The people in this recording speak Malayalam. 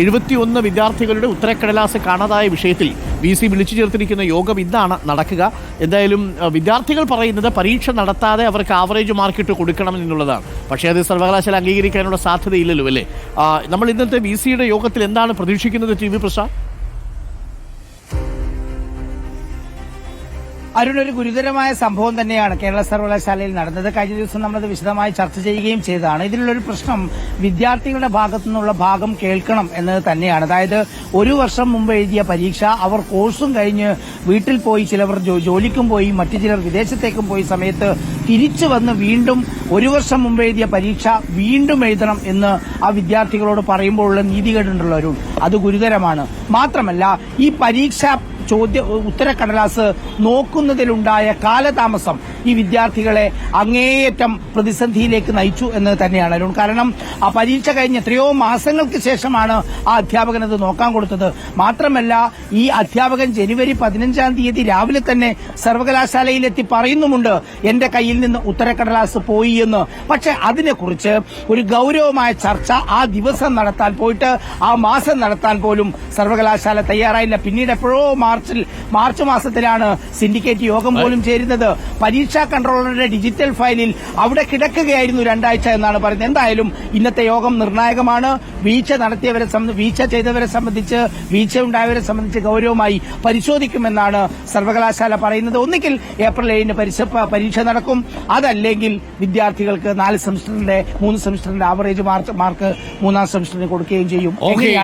എഴുപത്തിയൊന്ന് വിദ്യാർത്ഥികളുടെ ഉത്തരക്കടലാസ് കാണാതായ വിഷയത്തിൽ വി സി വിളിച്ചു ചേർത്തിരിക്കുന്ന യോഗം ഇന്നാണ് നടക്കുക. എന്തായാലും വിദ്യാർത്ഥികൾ പറയുന്നത് പരീക്ഷ നടത്താതെ അവർക്ക് ആവറേജ് മാർക്ക് ഇട്ട് കൊടുക്കണം എന്നുള്ളതാണ്. പക്ഷേ അത് സർവകലാശാല അംഗീകരിക്കാനുള്ള സാധ്യതയില്ലല്ലോ അല്ലേ? നമ്മൾ ഇന്നത്തെ വി സിയുടെ യോഗത്തിൽ എന്താണ് പ്രതീക്ഷിക്കുന്നത് ടി വി പ്രസാദ് അരുൺ ഒരു ഗുരുതരമായ സംഭവം തന്നെയാണ് കേരള സർവകലാശാലയിൽ നടന്നത്. കഴിഞ്ഞ ദിവസം നമ്മളത് വിശദമായി ചർച്ച ചെയ്യുകയും ചെയ്തതാണ്. ഇതിലുള്ളൊരു പ്രശ്നം വിദ്യാർത്ഥികളുടെ ഭാഗത്തു നിന്നുള്ള ഭാഗം കേൾക്കണം എന്നത് തന്നെയാണ്. അതായത് ഒരു വർഷം മുമ്പ് എഴുതിയ പരീക്ഷ അവർ കോഴ്സും കഴിഞ്ഞ് വീട്ടിൽ പോയി ചിലവർ ജോലിക്കും പോയി മറ്റു ചിലർ വിദേശത്തേക്കും പോയി സമയത്ത് തിരിച്ചു വന്ന് വീണ്ടും ഒരു വർഷം മുമ്പ് എഴുതിയ പരീക്ഷ വീണ്ടും എഴുതണം എന്ന് ആ വിദ്യാർത്ഥികളോട് പറയുമ്പോഴുള്ള നീതികേടുണ്ടല്ലോ അരുൺ അത് ഗുരുതരമാണ്. മാത്രമല്ല ഈ പരീക്ഷ ചോദ്യ ഉത്തരക്കടലാസ് നോക്കുന്നതിലുണ്ടായ കാലതാമസം ഈ വിദ്യാർത്ഥികളെ അങ്ങേയറ്റം പ്രതിസന്ധിയിലേക്ക് നയിച്ചു എന്ന് തന്നെയാണ്. അരുൺ കാരണം ആ പരീക്ഷ കഴിഞ്ഞ് എത്രയോ മാസങ്ങൾക്ക് ശേഷമാണ് ആ അധ്യാപകൻ അത് നോക്കാൻ കൊടുത്തത്. മാത്രമല്ല ഈ അധ്യാപകൻ ജനുവരി പതിനഞ്ചാം തീയതി രാവിലെ തന്നെ സർവകലാശാലയിലെത്തി പറയുന്നുമുണ്ട് എന്റെ കയ്യിൽ നിന്ന് ഉത്തരക്കടലാസ് പോയി എന്ന്. പക്ഷെ അതിനെക്കുറിച്ച് ഒരു ഗൌരവമായ ചർച്ച ആ ദിവസം നടത്താൻ പോയിട്ട് ആ മാസം നടത്താൻ പോലും സർവകലാശാല തയ്യാറായില്ല. പിന്നീട് എപ്പോഴോ മാർച്ചിൽ മാർച്ച് മാസത്തിലാണ് സിൻഡിക്കേറ്റ് യോഗം പോലും ചേരുന്നത്. പരീക്ഷാ കൺട്രോളറുടെ ഡിജിറ്റൽ ഫയലിൽ അവിടെ കിടക്കുകയായിരുന്നു രണ്ടാഴ്ച എന്നാണ് പറയുന്നത്. എന്തായാലും ഇന്നത്തെ യോഗം നിർണായകമാണ്. വീഴ്ച നടത്തിയവരെ സംബന്ധിച്ച് വീഴ്ച ചെയ്തവരെ സംബന്ധിച്ച് വീഴ്ച ഉണ്ടായവരെ സംബന്ധിച്ച് ഗൌരവമായി പരിശോധിക്കുമെന്നാണ് സർവകലാശാല പറയുന്നത്. ഒന്നുകിൽ ഏപ്രിൽ ഏഴിന് പരീക്ഷ നടക്കും. അതല്ലെങ്കിൽ വിദ്യാർത്ഥികൾക്ക് നാല് സെമിസ്റ്ററിന്റെ മൂന്ന് സെമിസ്റ്ററിന്റെ ആവറേജ് മാർക്ക് മൂന്നാം സെമിസ്റ്ററിന് കൊടുക്കുകയും ചെയ്യും.